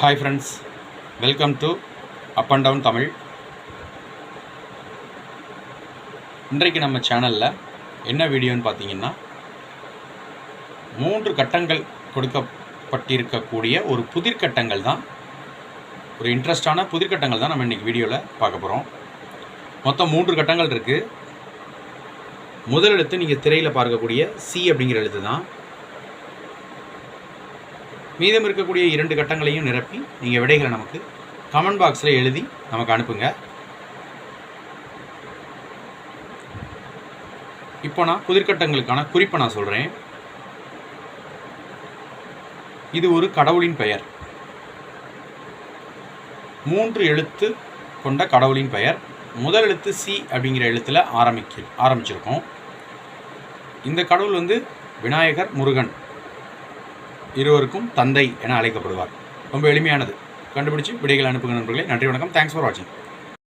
Hi friends welcome to up and down Tamil இன்றைக்கு நம்ம சேனலில் என்ன வீடியோன்னு பார்த்தீங்கன்னா மூன்று கட்டங்கள் கொடுக்கப்பட்டிருக்கக்கூடிய ஒரு புதிர்கட்டங்கள் தான் ஒரு இன்ட்ரெஸ்டான புதிர்கட்டங்கள் தான் நம்ம இன்றைக்கி வீடியோவில் பார்க்க போகிறோம் மொத்தம் மூன்று கட்டங்கள் இருக்குது முதல் எழுத்து நீங்கள் திரையில் பார்க்கக்கூடிய சி அப்படிங்கிற எழுத்து தான். மீதம் இருக்கக்கூடிய இரண்டு கட்டங்களையும் நிரப்பி நீங்கள் விடைகளை நமக்கு கமெண்ட் பாக்ஸில் எழுதி நமக்கு அனுப்புங்க. இப்போ நான் புதிர்கட்டங்களுக்கான குறிப்பை நான் சொல்கிறேன் இது ஒரு கடவுளின் பெயர். மூன்று எழுத்து கொண்ட கடவுளின் பெயர். முதல் எழுத்து சி அப்படிங்கிற எழுத்தில் ஆரம்பிக்க ஆரம்பிச்சிருக்கோம். இந்த கடவுள் வந்து விநாயகர் முருகன். இருவருக்கும் தந்தை என அழைக்கப்படுவார். ரொம்ப எளிமையானது. கண்டுபிடிச்சு விடைகள் அனுப்புங்க நண்பர்களே. நன்றி வணக்கம். தேங்க்ஸ் ஃபார் வாட்சிங்